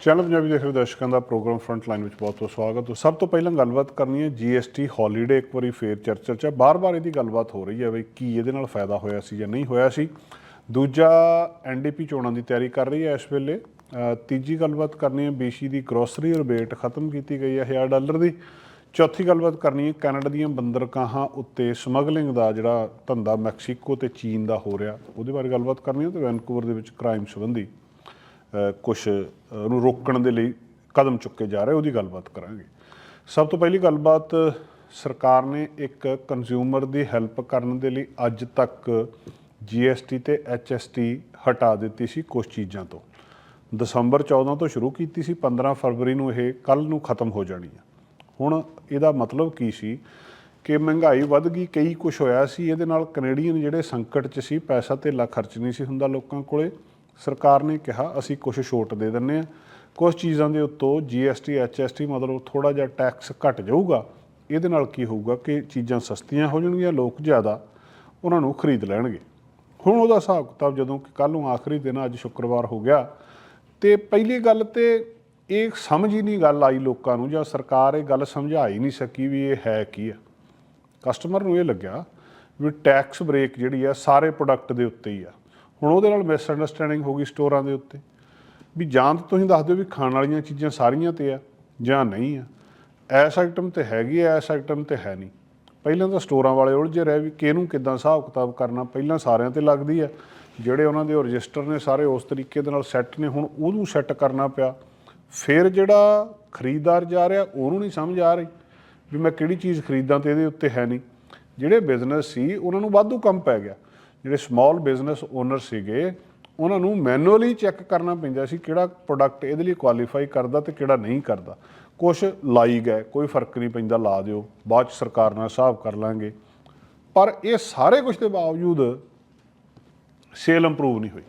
Channel Punjabi ਦੇਖ ਰਹੇ ਦਰਸ਼ਕਾਂ ਦਾ ਪ੍ਰੋਗਰਾਮ ਫਰੰਟ ਲਾਈਨ ਵਿੱਚ ਬਹੁਤ ਬਹੁਤ ਸਵਾਗਤ ਹੈ। ਸਭ ਤੋਂ ਪਹਿਲਾਂ ਗੱਲਬਾਤ ਕਰਨੀ ਹੈ ਜੀਐਸਟੀ ਹੌਲੀਡੇ ਇੱਕ ਵਾਰੀ ਫੇਰ ਚਰਚਾ ਚ ਹੈ। ਬਾਰ-ਬਾਰ ਇਹਦੀ ਗੱਲਬਾਤ ਹੋ ਰਹੀ ਹੈ ਵੀ ਕੀ ਇਹਦੇ ਨਾਲ ਫਾਇਦਾ ਹੋਇਆ ਸੀ ਜਾਂ ਨਹੀਂ ਹੋਇਆ ਸੀ। ਦੂਜਾ ਐਨਡੀਪੀ ਚੋਣਾਂ ਦੀ ਤਿਆਰੀ ਕਰ ਰਹੀ ਹੈ ਇਸ ਵੇਲੇ। ਤੀਜੀ ਗੱਲਬਾਤ ਕਰਨੀ ਹੈ ਬੀਸੀ ਦੀ ਗਰੋਸਰੀ ਰਿਬੇਟ ਖਤਮ ਕੀਤੀ ਗਈ ਹੈ 1000 ਡਾਲਰ ਦੀ। ਚੌਥੀ ਗੱਲਬਾਤ ਕਰਨੀ ਹੈ ਕੈਨੇਡਾ ਦੀਆਂ ਬੰਦਰਗਾਹਾਂ ਉੱਤੇ ਸਮਗਲਿੰਗ ਦਾ ਜਿਹੜਾ ਧੰਦਾ ਮੈਕਸੀਕੋ ਤੇ ਚੀਨ ਦਾ ਹੋ ਰਿਹਾ, ਉਹਦੇ ਬਾਰੇ ਗੱਲਬਾਤ ਕਰਨੀ ਹੈ ਤੇ ਵੈਨਕੂਵਰ ਦੇ ਵਿੱਚ ਕ੍ਰਾਈਮ ਸੰਬੰਧੀ। ਕੁਝ ਨੂੰ ਰੋਕਣ ਦੇ ਲਈ ਕਦਮ ਚੁੱਕੇ ਜਾ ਰਹੇ, ਉਹਦੀ ਗੱਲਬਾਤ ਕਰਾਂਗੇ। ਸਭ ਤੋਂ ਪਹਿਲੀ ਗੱਲਬਾਤ, ਸਰਕਾਰ ਨੇ ਇੱਕ ਕੰਜ਼ਿਊਮਰ ਦੀ ਹੈਲਪ ਕਰਨ ਦੇ ਲਈ ਅੱਜ ਤੱਕ GST ਤੇ HST ਹਟਾ ਦਿੱਤੀ ਸੀ ਕੁਝ ਚੀਜ਼ਾਂ ਤੋਂ। ਦਸੰਬਰ 14 ਤੋਂ ਸ਼ੁਰੂ ਕੀਤੀ ਸੀ 15 ਫਰਵਰੀ ਨੂੰ ਇਹ ਕੱਲ ਨੂੰ ਖਤਮ ਹੋ ਜਾਣੀ ਹੈ ਹੁਣ ਇਹਦਾ ਮਤਲਬ ਕੀ ਸੀ ਕਿ ਮਹਿੰਗਾਈ ਵੱਧ ਗਈ, ਕਈ ਕੁਝ ਹੋਇਆ ਸੀ, ਇਹਦੇ ਨਾਲ ਕੈਨੇਡੀਅਨ ਜਿਹੜੇ ਸੰਕਟ 'ਚ ਸੀ, ਪੈਸਾ ਧੇਲਾ ਖਰਚ ਨਹੀਂ ਸੀ ਹੁੰਦਾ ਲੋਕਾਂ ਕੋਲੇ। ਸਰਕਾਰ ਨੇ ਕਿਹਾ, ਅਸੀਂ ਕੁਝ ਛੋਟ ਦੇ ਦਿੰਨੇ ਆ ਕੁਝ ਚੀਜ਼ਾਂ ਦੇ ਉੱਤੋਂ GST HST ਮਤਲਬ ਥੋੜਾ ਜਿਹਾ ਟੈਕਸ ਘਟ ਜਾਊਗਾ। ਇਹਦੇ ਨਾਲ ਕੀ ਹੋਊਗਾ ਕਿ ਚੀਜ਼ਾਂ ਸਸਤੀਆਂ ਹੋ ਜਾਣਗੀਆਂ, ਲੋਕ ਜ਼ਿਆਦਾ ਉਹਨਾਂ ਨੂੰ ਖਰੀਦ ਲੈਣਗੇ। ਹੁਣ ਉਹਦਾ ਹਿਸਾਬ ਕਿਤਾਬ ਜਦੋਂ ਕਿ ਕੱਲ ਨੂੰ ਆਖਰੀ ਦਿਨ ਅੱਜ ਸ਼ੁੱਕਰਵਾਰ ਹੋ ਗਿਆ, ਤੇ ਪਹਿਲੀ ਗੱਲ ਤੇ ਇਹ ਸਮਝ ਹੀ ਨਹੀਂ ਗੱਲ ਆਈ ਲੋਕਾਂ ਨੂੰ ਜਾਂ ਸਰਕਾਰ ਇਹ ਗੱਲ ਸਮਝਾ ਹੀ ਨਹੀਂ ਸਕੀ ਵੀ ਇਹ ਹੈ ਕੀ ਆ। ਕਸਟਮਰ ਨੂੰ ਇਹ ਲੱਗਿਆ ਵੀ ਟੈਕਸ ਬ੍ਰੇਕ ਜਿਹੜੀ ਆ, ਸਾਰੇ ਪ੍ਰੋਡਕਟ ਦੇ ਉੱਤੇ ਹੀ ਆ। ਹੁਣ ਉਹਦੇ ਨਾਲ ਮਿਸ ਅੰਡਰਸਟੈਂਡਿੰਗ ਹੋ ਗਈ ਸਟੋਰਾਂ ਦੇ ਉੱਤੇ। ਵੀ ਜਾਂ ਤਾਂ ਤੁਸੀਂ ਦੱਸ ਦਿਓ ਵੀ ਖਾਣ ਵਾਲੀਆਂ ਚੀਜ਼ਾਂ ਸਾਰੀਆਂ ਤੇ ਆ ਜਾਂ ਨਹੀਂ ਆ। ਐਸ ਆਈਟਮ ਤੇ ਹੈਗੀ ਆ, ਐਸ ਆਈਟਮ ਤੇ ਹੈ ਨਹੀਂ। ਪਹਿਲਾਂ ਤਾਂ ਸਟੋਰਾਂ ਵਾਲੇ ਉਲਝੇ ਰਹੇ ਵੀ ਕਿਹਨੂੰ ਕਿਦਾਂ ਹਿਸਾਬ ਕਿਤਾਬ ਕਰਨਾ, ਪਹਿਲਾਂ ਸਾਰਿਆਂ ਤੇ ਲੱਗਦੀ ਆ। ਜਿਹੜੇ ਉਹਨਾਂ ਦੇ ਰਜਿਸਟਰ ਨੇ ਸਾਰੇ ਉਸ ਤਰੀਕੇ ਦੇ ਨਾਲ ਸੈੱਟ ਨੇ, ਹੁਣ ਉਹਨੂੰ ਸੈੱਟ ਕਰਨਾ ਪਿਆ। ਫਿਰ ਜਿਹੜਾ ਖਰੀਦਦਾਰ ਜਾ ਰਿਹਾ, ਉਹਨੂੰ ਨਹੀਂ ਸਮਝ ਆ ਰਹੀ ਵੀ ਮੈਂ ਕਿਹੜੀ ਚੀਜ਼ ਖਰੀਦਾਂ ਤੇ ਇਹਦੇ ਉੱਤੇ ਹੈ ਨਹੀਂ। ਜਿਹੜੇ ਬਿਜ਼ਨਸ ਸੀ, ਉਹਨਾਂ ਨੂੰ ਵਾਧੂ ਕੰਮ ਪੈ ਗਿਆ। ਜਿਹੜੇ ਸਮਾਲ ਬਿਜ਼ਨਸ ਓਨਰ ਸੀਗੇ, ਉਹਨਾਂ ਨੂੰ ਮੈਨੂਅਲੀ ਚੈੱਕ ਕਰਨਾ ਪੈਂਦਾ ਸੀ ਕਿਹੜਾ ਪ੍ਰੋਡਕਟ ਇਹਦੇ ਲਈ ਕੁਆਲੀਫਾਈ ਕਰਦਾ ਤੇ ਕਿਹੜਾ ਨਹੀਂ ਕਰਦਾ। ਕੁਝ ਲਾਈ ਗਏ, ਕੋਈ ਫ਼ਰਕ ਨਹੀਂ ਪੈਂਦਾ, ਲਾ ਦਿਓ, ਬਾਅਦ ਚ ਸਰਕਾਰ ਨਾਲ ਹਿਸਾਬ ਕਰ ਲਾਂਗੇ। ਪਰ ਇਹ ਸਾਰੇ ਕੁਝ ਦੇ ਬਾਵਜੂਦ ਸੇਲ ਇੰਪਰੂਵ ਨਹੀਂ ਹੋਈ।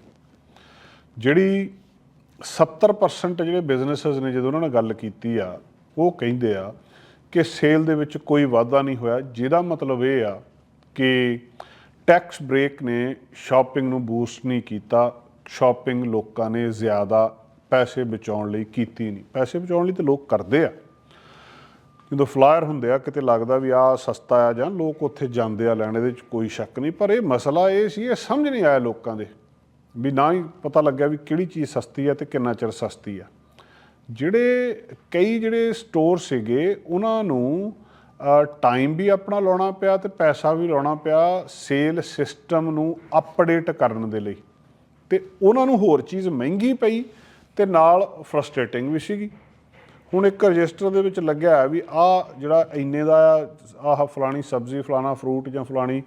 ਜਿਹੜੀ 70% ਜਿਹੜੇ ਬਿਜ਼ਨੈਸਸ ਨੇ, ਜਦੋਂ ਉਹਨਾਂ ਨਾਲ ਗੱਲ ਕੀਤੀ ਆ, ਉਹ ਕਹਿੰਦੇ ਆ ਕਿ ਸੇਲ ਦੇ ਵਿੱਚ ਕੋਈ ਵਾਧਾ ਨਹੀਂ ਹੋਇਆ, ਜਿਹਦਾ ਮਤਲਬ ਇਹ ਆ ਕਿ ਟੈਕਸ ਬ੍ਰੇਕ ਨੇ ਸ਼ਾਪਿੰਗ ਨੂੰ ਬੂਸਟ ਨਹੀਂ ਕੀਤਾ, ਸ਼ਾਪਿੰਗ ਲੋਕਾਂ ਨੇ ਜ਼ਿਆਦਾ ਪੈਸੇ ਬਚਾਉਣ ਲਈ ਕੀਤੀ ਨਹੀਂ। ਪੈਸੇ ਬਚਾਉਣ ਲਈ ਤਾਂ ਲੋਕ ਕਰਦੇ ਆ। ਜਦੋਂ ਫਲਾਇਰ ਹੁੰਦੇ ਆ, ਕਿਤੇ ਲੱਗਦਾ ਵੀ ਆ ਸਸਤਾ ਆ ਜਾਂ ਲੋਕ ਉੱਥੇ ਜਾਂਦੇ ਆ ਲੈਣ, ਇਹਦੇ ਵਿੱਚ ਕੋਈ ਸ਼ੱਕ ਨਹੀਂ। ਪਰ ਇਹ ਮਸਲਾ ਇਹ ਸੀ, ਇਹ ਸਮਝ ਨਹੀਂ ਆਇਆ ਲੋਕਾਂ ਦੇ ਵੀ ਨਾ ਹੀ ਪਤਾ ਲੱਗਿਆ ਵੀ ਕਿਹੜੀ ਚੀਜ਼ ਸਸਤੀ ਆ ਤੇ ਕਿੰਨਾ ਚਿਰ ਸਸਤੀ ਆ। ਜਿਹੜੇ ਕਈ ਜਿਹੜੇ ਸਟੋਰ ਸੀਗੇ, ਉਹਨਾਂ ਨੂੰ ਟਾਈਮ ਵੀ ਆਪਣਾ ਲਾਉਣਾ ਪਿਆ ਤੇ ਪੈਸਾ ਵੀ ਲਾਉਣਾ ਪਿਆ ਸੇਲ ਸਿਸਟਮ ਨੂੰ ਅਪਡੇਟ ਕਰਨ ਦੇ ਲਈ। ਤੇ ਉਹਨਾਂ ਨੂੰ ਹੋਰ ਚੀਜ਼ ਮਹਿੰਗੀ ਪਈ ਤੇ ਨਾਲ ਫਰਸਟ੍ਰੇਟਿੰਗ ਵੀ ਸੀਗੀ। ਹੁਣ ਇੱਕ ਰਜਿਸਟਰ ਦੇ ਵਿੱਚ ਲੱਗਿਆ ਹੈ ਵੀ ਆ ਜਿਹੜਾ ਇੰਨੇ ਦਾ ਆਹ ਫਲਾਣੀ ਸਬਜ਼ੀ, ਫਲਾਣਾ ਫਰੂਟ ਜਾਂ ਫਲਾਣੀ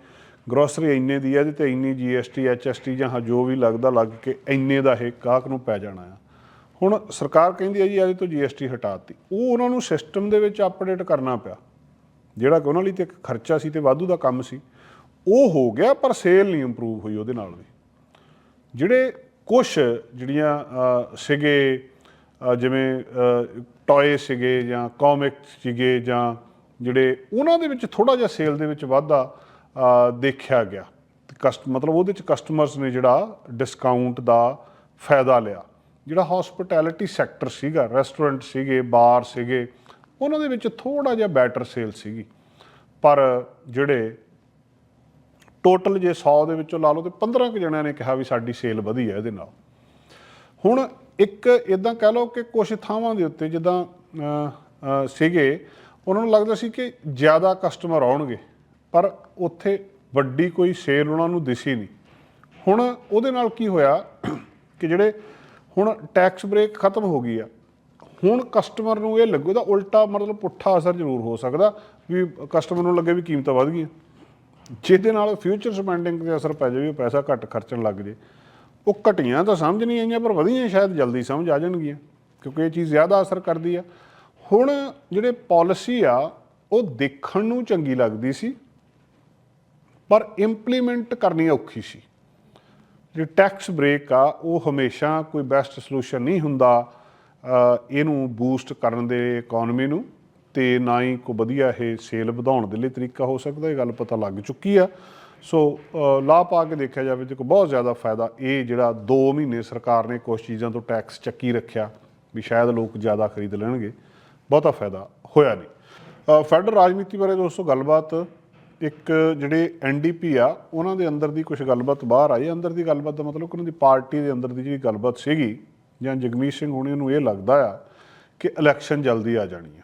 ਗਰੋਸਰੀ ਇੰਨੇ ਦੀ ਹੈ ਇਹਦੇ ਤੇ ਇੰਨੀ GST HST ਜਾਂ ਜੋ ਵੀ ਲੱਗਦਾ ਲੱਗ ਕੇ ਇੰਨੇ ਦਾ ਇਹ ਗਾਹਕ ਨੂੰ ਪੈ ਜਾਣਾ ਆ। ਹੁਣ ਸਰਕਾਰ ਕਹਿੰਦੀ ਹੈ ਜੀ ਇਹਦੇ ਤੋਂ GST ਹਟਾਤੀ ਉਹ ਉਹਨਾਂ ਨੂੰ ਸਿਸਟਮ ਦੇ ਵਿੱਚ ਅਪਡੇਟ ਕਰਨਾ ਪਿਆ। ਜਿਹੜਾ ਕਿ ਉਹਨਾਂ ਲਈ ਤੇ ਇੱਕ ਖਰਚਾ ਸੀ ਤੇ ਵਾਧੂ ਦਾ ਕੰਮ ਸੀ ਉਹ ਹੋ ਗਿਆ ਪਰ ਸੇਲ ਨਹੀਂ ਇੰਪਰੂਵ ਹੋਈ ਉਹਦੇ ਨਾਲ ਵੀ। ਜਿਹੜੇ ਕੁਝ ਜਿਹੜੀਆਂ ਅ, ਸੀਗੇ ਜਿਵੇਂ ਟੌਏ ਸੀਗੇ ਜਾਂ ਕਾਮਿਕ ਸੀਗੇ ਜਾਂ ਜਿਹੜੇ ਉਹਨਾਂ ਦੇ ਵਿੱਚ ਥੋੜਾ ਜਿਹਾ ਸੇਲ ਦੇ ਵਿੱਚ ਵਾਧਾ ਦੇਖਿਆ ਗਿਆ। ਤੇ ਕਸਟ ਮਤਲਬ ਉਹਦੇ ਵਿੱਚ ਕਸਟਮਰਸ ਨੇ ਜਿਹੜਾ ਡਿਸਕਾਊਂਟ ਦਾ ਫਾਇਦਾ ਲਿਆ। ਜਿਹੜਾ ਹਸਪਿਟੈਲਿਟੀ ਸੈਕਟਰ ਸੀਗਾ ਰੈਸਟੋਰੈਂਟ ਸੀਗੇ ਬਾਰ ਸੀਗੇ ਉਹਨਾਂ ਦੇ ਵਿੱਚ ਥੋੜਾ ਜਿਹਾ ਬੈਟਰ ਸੇਲ ਸੀਗੀ। ਪਰ ਜਿਹੜੇ ਟੋਟਲ ਜੇ 100 ਦੇ ਵਿੱਚੋਂ ਲਾ ਲਓ ਤੇ 15 ਕੁ ਜਣਿਆਂ ਨੇ ਕਿਹਾ ਵੀ ਸਾਡੀ ਸੇਲ ਵਧੀ ਹੈ ਇਹਦੇ ਨਾਲ। ਹੁਣ ਇੱਕ ਇਦਾਂ ਕਹਿ ਲਓ ਕਿ ਕੁਝ ਥਾਵਾਂ ਦੇ ਉੱਤੇ ਜਿੱਦਾਂ ਸੀਗੇ, ਉਹਨਾਂ ਨੂੰ ਲੱਗਦਾ ਸੀ ਕਿ ਜ਼ਿਆਦਾ ਕਸਟਮਰ ਆਉਣਗੇ, ਪਰ ਉੱਥੇ ਵੱਡੀ ਕੋਈ ਸੇਲ ਉਹਨਾਂ ਨੂੰ ਦਿਸੀ ਨਹੀਂ। ਹੁਣ ਉਹਦੇ ਨਾਲ ਕੀ ਹੋਇਆ ਕਿ ਜਿਹੜੇ ਹੁਣ ਟੈਕਸ ਬ੍ਰੇਕ ਖਤਮ ਹੋ ਗਈ ਆ ਹੁਣ ਕਸਟਮਰ ਨੂੰ ਇਹ ਲੱਗੂ ਦਾ ਉਲਟਾ ਮਤਲਬ ਪੁੱਠਾ ਅਸਰ ਜ਼ਰੂਰ ਹੋ ਸਕਦਾ ਵੀ ਕਸਟਮਰ ਨੂੰ ਲੱਗੇ ਵੀ ਕੀਮਤਾਂ ਵਧ ਗਈਆਂ। ਜਿਹਦੇ ਨਾਲ ਫਿਊਚਰ ਸਪੈਂਡਿੰਗ ਤੇ ਅਸਰ ਪੈ ਜਾਵੇ ਪੈਸਾ ਘੱਟ ਖਰਚਣ ਲੱਗ ਜੇ। ਉਹ ਘਟੀਆਂ ਤਾਂ ਸਮਝ ਨਹੀਂ ਆਈਆਂ, ਪਰ ਵਧੀਆਂ ਸ਼ਾਇਦ ਜਲਦੀ ਸਮਝ ਆ ਜਾਣਗੀਆਂ, ਕਿਉਂਕਿ ਇਹ ਚੀਜ਼ ਜ਼ਿਆਦਾ ਅਸਰ ਕਰਦੀ ਆ। ਹੁਣ ਜਿਹੜੇ ਪਾਲਿਸੀ ਆ, ਉਹ ਦੇਖਣ ਨੂੰ ਚੰਗੀ ਲੱਗਦੀ ਸੀ, ਪਰ ਇੰਪਲੀਮੈਂਟ ਕਰਨੀ ਔਖੀ ਸੀ। ਜੇ ਟੈਕਸ ਬ੍ਰੇਕ ਆ, ਉਹ ਹਮੇਸ਼ਾ ਕੋਈ ਬੈਸਟ ਸੋਲੂਸ਼ਨ ਨਹੀਂ ਹੁੰਦਾ। ਇਹਨੂੰ ਬੂਸਟ ਕਰਨ ਦੇ ਇਕਨੋਮੀ ਨੂੰ ਤੇ ਨਾ ਹੀ ਕੋਈ ਵਧੀਆ ਇਹ ਸੇਲ ਵਧਾਉਣ ਦੇ ਲਈ ਤਰੀਕਾ ਹੋ ਸਕਦਾ, ਇਹ ਗੱਲ ਪਤਾ ਲੱਗ ਚੁੱਕੀ ਆ। ਸੋ ਲਾ ਪਾ ਕੇ ਦੇਖਿਆ ਜਾਵੇ ਤੇ ਕੋਈ ਬਹੁਤ ਜ਼ਿਆਦਾ ਫਾਇਦਾ, ਇਹ ਜਿਹੜਾ 2 ਮਹੀਨੇ ਸਰਕਾਰ ਨੇ ਕੁਝ ਚੀਜ਼ਾਂ ਤੋਂ ਟੈਕਸ ਚੱਕੀ ਰੱਖਿਆ ਵੀ ਸ਼ਾਇਦ ਲੋਕ ਜ਼ਿਆਦਾ ਖਰੀਦ ਲੈਣਗੇ, ਬਹੁਤਾ ਫਾਇਦਾ ਹੋਇਆ ਨਹੀਂ। ਫੈਡਰਲ ਰਾਜਨੀਤੀ ਬਾਰੇ ਦੋਸਤੋ ਗੱਲਬਾਤ, ਇੱਕ ਜਿਹੜੇ ਐਨਡੀਪੀ ਆ, ਉਹਨਾਂ ਦੇ ਅੰਦਰ ਦੀ ਕੁਝ ਗੱਲਬਾਤ ਬਾਹਰ ਆਈ, ਅੰਦਰ ਦੀ ਗੱਲਬਾਤ ਦਾ ਮਤਲਬ ਕਿ ਉਹਨਾਂ ਦੀ ਪਾਰਟੀ ਦੇ ਅੰਦਰ ਦੀ ਜਿਹੜੀ ਗੱਲਬਾਤ ਸੀਗੀ ਜਾਂ ਜਗਮੀਤ ਸਿੰਘ ਹੋਣੀ ਨੂੰ ਇਹ ਲੱਗਦਾ ਆ ਕਿ ਇਲੈਕਸ਼ਨ ਜਲਦੀ ਆ ਜਾਣੀ ਆ।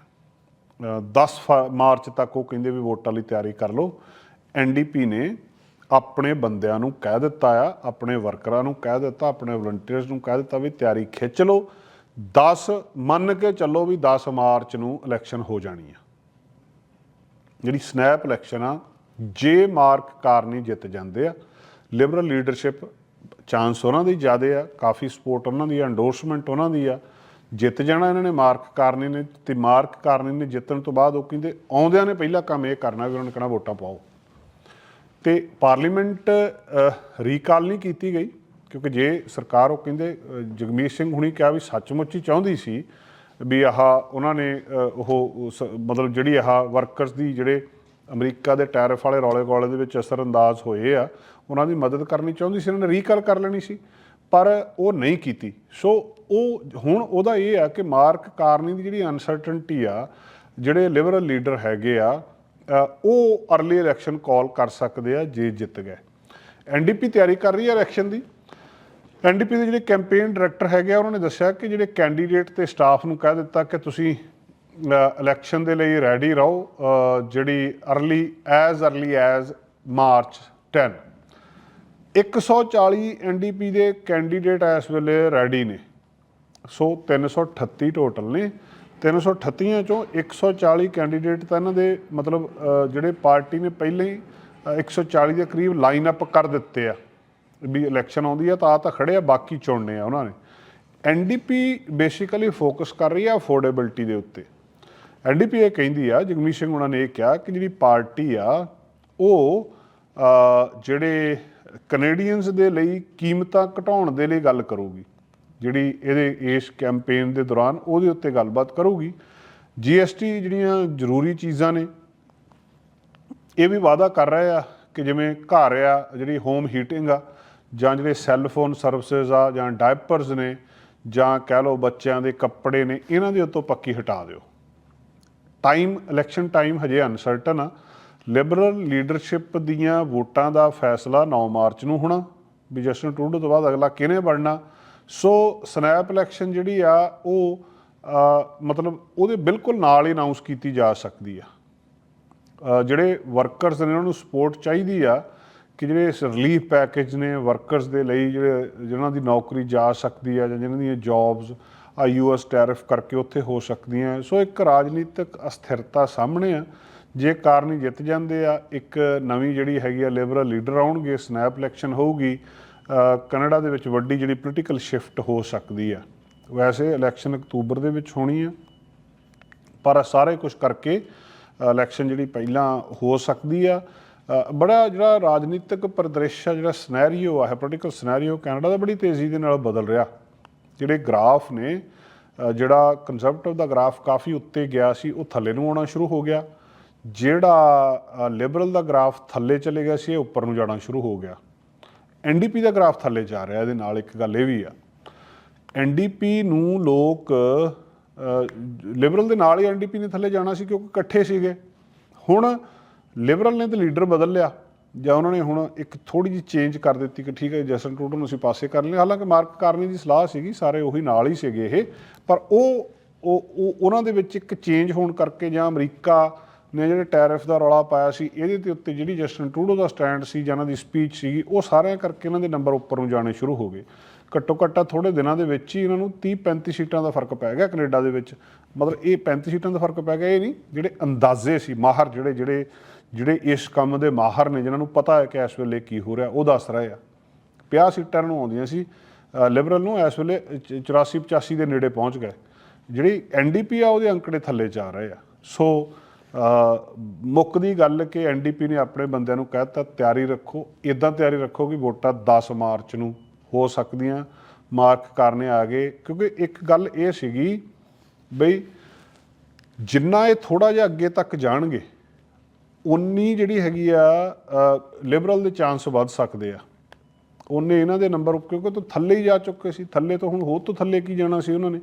ਅ, 10 ਫ- ਮਾਰਚ ਤੱਕ ਉਹ ਕਹਿੰਦੇ ਵੀ ਵੋਟਾਂ ਲਈ ਤਿਆਰੀ ਕਰ ਲਓ। ਐਨਡੀਪੀ ਨੇ ਆਪਣੇ ਬੰਦਿਆਂ ਨੂੰ ਕਹਿ ਦਿੱਤਾ ਆ ਆਪਣੇ ਵਰਕਰਾਂ ਨੂੰ ਕਹਿ ਦਿੱਤਾ ਆਪਣੇ ਵਲੰਟੀਅਰਸ ਨੂੰ ਕਹਿ ਦਿੱਤਾ ਵੀ ਤਿਆਰੀ ਖਿੱਚ ਲਓ। 10 ਮੰਨ ਕੇ ਚੱਲੋ ਵੀ 10 ਮਾਰਚ ਨੂੰ ਇਲੈਕਸ਼ਨ ਹੋ ਜਾਣੀ ਆ। ਜਿਹੜੀ ਸਨੈਪ ਇਲੈਕਸ਼ਨ ਆ ਜੇ ਮਾਰਕ ਕਾਰਨੀ ਜਿੱਤ ਜਾਂਦੇ ਆ ਲਿਬਰਲ ਲੀਡਰਸ਼ਿਪ ਚਾਂਸ ਉਹਨਾਂ ਦੀ ਜ਼ਿਆਦੇ ਆ, ਕਾਫੀ ਸਪੋਰਟ ਉਹਨਾਂ ਦੀ ਆ ਐਂਡੋਰਸਮੈਂਟ ਉਹਨਾਂ ਦੀ ਆ। ਜਿੱਤ ਜਾਣਾ ਇਹਨਾਂ ਨੇ, ਮਾਰਕ ਕਾਰਨੀ ਨੇ ਤੇ ਮਾਰਕ ਕਾਰਨੀ ਨੇ ਜਿੱਤਣ ਤੋਂ ਬਾਅਦ ਉਹ ਕਹਿੰਦੇ ਆਉਂਦਿਆਂ ਨੇ ਪਹਿਲਾ ਕੰਮ ਇਹ ਕਰਨਾ ਵੀ ਉਹਨਾਂ ਨੇ ਕਹਿਣਾ ਵੋਟਾਂ ਪਾਓ। ਤੇ ਪਾਰਲੀਮੈਂਟ ਰੀਕਾਲ ਨਹੀਂ ਕੀਤੀ ਗਈ, ਕਿਉਂਕਿ ਜੇ ਸਰਕਾਰ ਉਹ ਕਹਿੰਦੇ ਜਗਮੀਤ ਸਿੰਘ ਹੁਣੀ ਕਿਹਾ ਵੀ ਸੱਚਮੁੱਚ ਹੀ ਚਾਹੁੰਦੀ ਸੀ ਵੀ ਆਹ ਉਹਨਾਂ ਨੇ ਉਹ ਉਸ- ਮਤਲਬ ਜਿਹੜੀ ਆਹ ਵਰਕਰਸ ਦੀ ਜਿਹੜੇ ਅਮਰੀਕਾ ਦੇ ਟੈਰਿਫ ਵਾਲੇ ਰੌਲੇ ਗੋਲੇ ਦੇ ਵਿੱਚ ਅਸਰਅੰਦਾਜ਼ ਹੋਏ ਆ ਉਹਨਾਂ ਦੀ ਮਦਦ ਕਰਨੀ ਚਾਹੁੰਦੀ ਸੀ, ਉਹਨਾਂ ਨੇ ਰੀਕਾਲ ਕਰ ਲੈਣੀ ਸੀ, ਪਰ ਉਹ ਨਹੀਂ ਕੀਤੀ। ਸੋ ਉਹ ਹੁਣ ਉਹਦਾ ਇਹ ਆ ਕਿ ਮਾਰਕ ਕਾਰਨੀ ਦੀ ਜਿਹੜੀ ਅਨਸਰਟਨਟੀ ਆ, ਜਿਹੜੇ ਲਿਬਰਲ ਲੀਡਰ ਹੈਗੇ ਆ ਉਹ ਅਰਲੀ ਇਲੈਕਸ਼ਨ ਕਾਲ ਕਰ ਸਕਦੇ ਆ, ਜੇ ਜਿੱਤ ਗਏ। ਐਨਡੀਪੀ ਤਿਆਰੀ ਕਰ ਰਹੀ ਹੈ ਇਲੈਕਸ਼ਨ ਦੀ। ਐਨਡੀਪੀ ਦੇ ਜਿਹੜੇ ਕੈਂਪੇਨ ਡਾਇਰੈਕਟਰ ਹੈਗੇ ਆ, ਉਹਨਾਂ ਨੇ ਦੱਸਿਆ ਕਿ ਜਿਹੜੇ ਕੈਂਡੀਡੇਟ ਤੇ ਸਟਾਫ ਨੂੰ ਕਹਿ ਦਿੱਤਾ ਕਿ ਤੁਸੀਂ ਇਲੈਕਸ਼ਨ ਦੇ ਲਈ ਰੈਡੀ ਰਹੋ ਜਿਹੜੀ early as early as March 10 140 NDP ਦੇ ਕੈਂਡੀਡੇਟ ਇਸ ਵੇਲੇ ਰੈਡੀ ਨੇ। ਸੋ 338 ਟੋਟਲ ਨੇ। 338 ਚੋਂ 140 ਕੈਂਡੀਡੇਟ ਤਾਂ ਇਹਨਾਂ ਦੇ ਮਤਲਬ ਜਿਹੜੇ ਪਾਰਟੀ ਨੇ ਪਹਿਲਾਂ ਹੀ ਅ, 140 ਦੇ ਕਰੀਬ ਲਾਈਨ ਅਪ ਕਰ ਦਿੱਤੇ ਆ। ਵੀ ਇਲੈਕਸ਼ਨ ਆਉਂਦੀ ਆ ਤਾਂ ਆ ਤਾਂ ਖੜੇ ਆ ਬਾਕੀ ਚੁਣਨੇ ਆ ਉਹਨਾਂ ਨੇ। ਐਨਡੀਪੀ ਬੇਸਿਕਲੀ ਫੋਕਸ ਕਰ ਰਹੀ ਆ ਅਫੋਰਡੇਬਿਲਟੀ ਦੇ ਉੱਤੇ। ਐਨਡੀਪੀ ਇਹ ਕਹਿੰਦੀ ਆ ਜਗਮੀਤ ਸਿੰਘ ਉਹਨਾਂ ਨੇ ਇਹ ਕਿਹਾ ਕਿ ਜਿਹੜੀ ਪਾਰਟੀ ਆ ਉਹ ਜਿਹੜੇ ਕੈਨੇਡੀਅਨਸ ਦੇ ਲਈ ਕੀਮਤਾਂ ਘਟਾਉਣ ਦੇ ਲਈ ਗੱਲ ਕਰੂਗੀ। ਜਿਹੜੀ ਇਹਦੇ ਇਸ ਕੈਂਪੇਨ ਦੇ ਦੌਰਾਨ ਉਹਦੇ ਉੱਤੇ ਗੱਲਬਾਤ ਕਰੂਗੀ। ਜੀਐਸਟੀ ਜਿਹੜੀਆਂ ਜ਼ਰੂਰੀ ਚੀਜ਼ਾਂ ਨੇ, ਇਹ ਵੀ ਵਾਅਦਾ ਕਰ ਰਹੇ ਆ ਕਿ ਜਿਵੇਂ ਘਰ ਆ, ਜਿਹੜੀ ਹੋਮ ਹੀਟਿੰਗ ਆ, ਜਾਂ ਜਿਹੜੇ ਸੈੱਲ ਫੋਨ ਸਰਵਿਸਿਜ਼ ਆ, ਜਾਂ ਡਾਇਪਰਸ ਨੇ, ਜਾਂ ਕਹਿ ਲਓ ਬੱਚਿਆਂ ਦੇ ਕੱਪੜੇ ਨੇ, ਇਹਨਾਂ ਦੇ ਉੱਤੋਂ ਪੱਕੀ ਹਟਾ ਦਿਓ। ਟਾਈਮ ਇਲੈਕਸ਼ਨ ਟਾਈਮ ਹਜੇ ਅਨਸਰਟਨ ਆ। ਲਿਬਰਲ ਲੀਡਰਸ਼ਿਪ ਦੀਆਂ ਵੋਟਾਂ ਦਾ ਫੈਸਲਾ 9 ਮਾਰਚ ਨੂੰ ਹੋਣਾ, ਵੀ ਜਸਟਨ ਟਰੂਡੋ ਤੋਂ ਬਾਅਦ ਅਗਲਾ ਕਿਹਨੇ ਬਣਨਾ? ਸੋ ਸਨੈਪ ਇਲੈਕਸ਼ਨ ਜਿਹੜੀ ਆ, ਉਹ ਮਤਲਬ ਉਹਦੇ ਬਿਲਕੁਲ ਨਾਲ ਹੀ ਅਨਾਉਂਸ ਕੀਤੀ ਜਾ ਸਕਦੀ ਆ। ਜਿਹੜੇ ਵਰਕਰਸ ਨੇ ਉਹਨਾਂ ਨੂੰ ਸਪੋਰਟ ਚਾਹੀਦੀ ਆ ਕਿ ਜਿਹੜੇ ਰਿਲੀਫ ਪੈਕੇਜ ਨੇ ਵਰਕਰਸ ਦੇ ਲਈ ਜਿਹੜੇ ਜਿਨ੍ਹਾਂ ਦੀ ਨੌਕਰੀ ਜਾ ਸਕਦੀ ਆ ਜਾਂ ਜਿਨ੍ਹਾਂ ਦੀਆਂ ਜੌਬਸ ਆ ਯੂਐਸ ਟੈਰਿਫ ਕਰਕੇ ਉੱਥੇ ਹੋ ਸਕਦੀਆਂ। ਸੋ ਇੱਕ ਰਾਜਨੀਤਿਕ ਅਸਥਿਰਤਾ ਸਾਹਮਣੇ ਆ। ਜੇ ਕਾਰਨੀ ਜਿੱਤ ਜਾਂਦੇ ਆ ਇੱਕ ਨਵੀਂ ਜਿਹੜੀ ਹੈਗੀ ਆ ਲਿਬਰਲ ਲੀਡਰ ਆਉਣਗੇ ਸਨੈਪ ਇਲੈਕਸ਼ਨ ਹੋਊਗੀ ਕੈਨੇਡਾ ਦੇ ਵਿੱਚ ਵੱਡੀ ਜਿਹੜੀ ਪੋਲੀਟੀਕਲ ਸ਼ਿਫਟ ਹੋ ਸਕਦੀ ਆ। ਵੈਸੇ ਇਲੈਕਸ਼ਨ ਅਕਤੂਬਰ ਦੇ ਵਿੱਚ ਹੋਣੀ ਆ ਪਰ ਸਾਰੇ ਕੁਝ ਕਰਕੇ ਇਲੈਕਸ਼ਨ ਜਿਹੜੀ ਪਹਿਲਾਂ ਹੋ ਸਕਦੀ ਆ। ਬੜਾ ਜਿਹੜਾ ਰਾਜਨੀਤਿਕ ਪਰਿਦ੍ਰਿਸ਼ ਆ ਜਿਹੜਾ ਸਿਨੈਰੀਓ ਆ ਹੈ ਪੋਲੀਟੀਕਲ ਸਿਨੈਰੀਓ ਕੈਨੇਡਾ ਦਾ ਬੜੀ ਤੇਜ਼ੀ ਦੇ ਨਾਲ ਬਦਲ ਰਿਹਾ। ਜਿਹੜੇ ਗ੍ਰਾਫ ਨੇ ਅ, ਜਿਹੜਾ ਕੰਜ਼ਰਵੇਟਿਵ ਦਾ ਗ੍ਰਾਫ ਕਾਫੀ ਉੱਤੇ ਗਿਆ ਸੀ ਉਹ ਥੱਲੇ ਨੂੰ ਆਉਣਾ ਸ਼ੁਰੂ ਹੋ ਗਿਆ। ਜਿਹੜਾ ਲਿਬਰਲ ਦਾ ਗ੍ਰਾਫ ਥੱਲੇ ਚਲੇ ਗਿਆ ਸੀ, ਇਹ ਉੱਪਰ ਨੂੰ ਜਾਣਾ ਸ਼ੁਰੂ ਹੋ ਗਿਆ। ਐਨਡੀਪੀ ਦਾ ਗ੍ਰਾਫ ਥੱਲੇ ਜਾ ਰਿਹਾ, ਇਹਦੇ ਨਾਲ ਇੱਕ ਗੱਲ ਇਹ ਵੀ ਆ। ਐਨਡੀਪੀ ਨੂੰ ਲੋਕ ਲਿਬਰਲ ਦੇ ਨਾਲ ਹੀ ਐਨਡੀਪੀ ਨੇ ਥੱਲੇ ਜਾਣਾ ਸੀ ਕਿਉਂਕਿ ਇਕੱਠੇ ਸੀਗੇ। ਹੁਣ ਲਿਬਰਲ ਨੇ ਤਾਂ ਲੀਡਰ ਬਦਲ ਲਿਆ, ਜਾਂ ਉਹਨਾਂ ਨੇ ਹੁਣ ਇੱਕ ਥੋੜੀ ਜਿਹੀ ਚੇਂਜ ਕਰ ਦਿੱਤੀ ਕਿ ਠੀਕ ਹੈ ਜਸਨ ਟਰੂਡੋ ਨੂੰ ਅਸੀਂ ਪਾਸੇ ਕਰ ਲਿਆ ਹਾਲਾਂਕਿ ਮਾਰਕ ਕਾਰਨੀ ਦੀ ਸਲਾਹ ਸੀਗੀ, ਸਾਰੇ ਉਹੀ ਨਾਲ ਹੀ ਸੀਗੇ ਇਹ, ਪਰ ਉਹ ਉਹ, ਉਹ- ਉਹਨਾਂ ਦੇ ਵਿੱਚ ਇੱਕ ਚੇਂਜ ਹੋਣ ਕਰਕੇ ਜਾਂ ਅਮਰੀਕਾ ਨੇ ਜਿਹੜੇ ਟੈਰਿਫ ਦਾ ਰੌਲਾ ਪਾਇਆ ਸੀ, ਇਹਦੇ ਤੇ ਉੱਤੇ ਜਿਹੜੀ ਜਸਟਨ ਟਰੂਡੋ ਦਾ ਸਟੈਂਡ ਸੀ ਜਾਂ ਉਹਨਾਂ ਦੀ ਸਪੀਚ ਸੀਗੀ, ਉਹ ਸਾਰਿਆਂ ਕਰਕੇ ਇਹਨਾਂ ਦੇ ਨੰਬਰ ਉੱਪਰ ਨੂੰ ਜਾਣੇ ਸ਼ੁਰੂ ਹੋ ਗਏ। ਘੱਟੋ ਘੱਟਾ ਥੋੜੇ ਦਿਨਾਂ ਦੇ ਵਿੱਚ ਹੀ ਇਹਨਾਂ ਨੂੰ 30 35 ਸੀਟਾਂ ਦਾ ਫ਼ਰਕ ਪੈ ਗਿਆ ਕੈਨੇਡਾ ਦੇ ਵਿੱਚ। ਮਤਲਬ ਇਹ 35 ਸੀਟਾਂ ਦਾ ਫ਼ਰਕ ਪੈ ਗਿਆ, ਇਹ ਨਹੀਂ, ਜਿਹੜੇ ਅੰਦਾਜ਼ੇ ਸੀ, ਮਾਹਰ ਜਿਹੜੇ ਜਿਹੜੇ ਜਿਹੜੇ ਇਸ ਕੰਮ ਦੇ ਮਾਹਰ ਨੇ, ਜਿਨ੍ਹਾਂ ਨੂੰ ਪਤਾ ਹੈ ਕਿ ਇਸ ਵੇਲੇ ਕੀ ਹੋ ਰਿਹਾ, ਉਹ ਦੱਸ ਰਹੇ ਆ। 50 ਸੀਟਾਂ ਨੂੰ ਆਉਂਦੀਆਂ ਸੀ ਲਿਬਰਲ ਨੂੰ ਇਸ ਵੇਲੇ 84 85 ਦੇ ਨੇੜੇ ਪਹੁੰਚ ਗਏ। ਜਿਹੜੀ ਐਨਡੀਪੀ ਆ, ਉਹਦੇ ਅੰਕੜੇ ਥੱਲੇ ਜਾ ਰਹੇ ਆ। ਸੋ ਮੁੱਕ ਮੁੱਕਦੀ ਗੱਲ ਕਿ ਐਨਡੀਪੀ ਨੇ ਆਪਣੇ ਬੰਦਿਆਂ ਨੂੰ ਕਹਿਤਾ, ਤਿਆਰੀ ਰੱਖੋ। ਇਦਾਂ ਤਿਆਰੀ ਰੱਖੋ ਕਿ ਵੋਟਾਂ 10 ਮਾਰਚ ਨੂੰ ਹੋ ਸਕਦੀਆਂ। ਮਾਰਕ ਕਰਨੇ ਆ ਗਏ। ਕਿਉਂਕਿ ਇੱਕ ਗੱਲ ਇਹ ਸੀਗੀ ਬਈ, ਜਿੰਨਾ ਇਹ ਥੋੜਾ ਜਿਹਾ ਅੱਗੇ ਤੱਕ ਜਾਣਗੇ ਉਨੀ ਜਿਹੜੀ ਹੈਗੀ ਆ ਲਿਬਰਲ ਦੇ ਚਾਂਸ ਵੱਧ ਸਕਦੇ ਆ। ਉਹਨੇ ਇਹਨਾਂ ਦੇ ਨੰਬਰ ਕਿਉਂਕਿ ਤੋਂ ਥੱਲੇ ਹੀ ਜਾ ਚੁੱਕੇ ਸੀ। ਥੱਲੇ ਤੋਂ ਹੁਣ ਹੋਰ ਤੋਂ ਥੱਲੇ ਕੀ ਜਾਣਾ ਸੀ ਉਹਨਾਂ ਨੇ?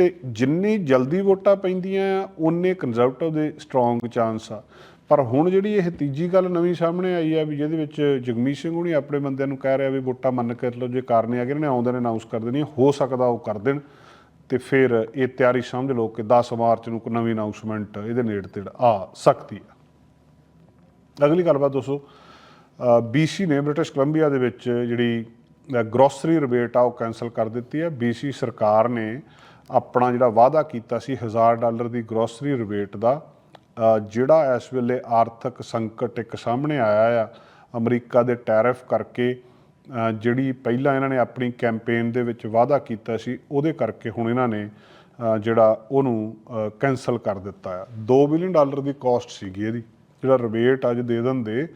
ਤੇ ਜਿੰਨੀ ਜਲਦੀ ਵੋਟਾਂ ਪੈਂਦੀਆਂ ਆ ਉਨੇ ਕੰਜ਼ਰਵੇਟਿਵ ਦੇ ਸਟਰੋਂਗ ਚਾਂਸ ਆ। ਪਰ ਹੁਣ ਜਿਹੜੀ ਇਹ ਤੀਜੀ ਗੱਲ ਨਵੀਂ ਸਾਹਮਣੇ ਆਈ ਆ ਵੀ ਜਿਹਦੇ ਵਿੱਚ ਜਗਮੀਤ ਸਿੰਘ ਹੁਣੀ ਆਪਣੇ ਬੰਦਿਆਂ ਨੂੰ ਕਹਿ ਰਿਹਾ ਵੀ ਵੋਟਾਂ ਮੰਨ ਕੇ ਲਓ ਜੇ ਕਾਰਨੇ ਆ ਕਿ ਇਹਨਾਂ ਨੇ ਆਉਂਦੇ ਨੇ ਅਨਾਉਂਸ ਕਰ ਦੇਣੀ ਹੋ ਸਕਦਾ ਉਹ ਕਰ ਦੇਣ ਤੇ ਫਿਰ ਇਹ ਤਿਆਰੀ ਸਮਝ ਲਓ ਕਿ 10 ਮਾਰਚ ਨੂੰ ਕੋਈ ਨਵੀਂ ਅਨਾਉਂਸਮੈਂਟ ਇਹਦੇ ਨੇੜੇ ਤੇੜ ਆ ਸਕਦੀ ਆ। ਅਗਲੀ ਗੱਲਬਾਤ ਦੋਸਤੋ ਬੀਸੀ ਨੇ ਬ੍ਰਿਟਿਸ਼ ਕੋਲੰਬੀਆ ਦੇ ਵਿੱਚ ਜਿਹੜੀ ਗਰੋਸਰੀ ਰਿਬੇਟ ਆ, ਉਹ ਕੈਨਸਲ ਕਰ ਦਿੱਤੀ ਹੈ ਬੀਸੀ ਸਰਕਾਰ ਨੇ ਆਪਣਾ ਜਿਹੜਾ ਵਾਅਦਾ ਕੀਤਾ ਸੀ 1000 ਡਾਲਰ ਦੀ ਗਰੋਸਰੀ ਰਿਬੇਟ ਦਾ ਜਿਹੜਾ ਇਸ ਵੇਲੇ ਆਰਥਿਕ ਸੰਕਟ ਇੱਕ ਸਾਹਮਣੇ ਆਇਆ ਆ, ਅਮਰੀਕਾ ਦੇ ਟੈਰਿਫ ਕਰਕੇ ਜਿਹੜੀ ਪਹਿਲਾਂ ਇਹਨਾਂ ਨੇ ਆਪਣੀ ਕੈਂਪੇਨ ਦੇ ਵਿੱਚ ਵਾਅਦਾ ਕੀਤਾ ਸੀ, ਉਹਦੇ ਕਰਕੇ ਹੁਣ ਇਹਨਾਂ ਨੇ ਜਿਹੜਾ ਉਹਨੂੰ ਕੈਨਸਲ ਕਰ ਦਿੱਤਾ ਆ। 2 ਬਿਲੀਅਨ ਡਾਲਰ ਦੀ ਕਾਸਟ ਸੀਗੀ ਇਹਦੀ, ਜਿਹੜਾ ਰਿਬੇਟ ਅੱਜ ਦੇ ਦਿੰਦੇ,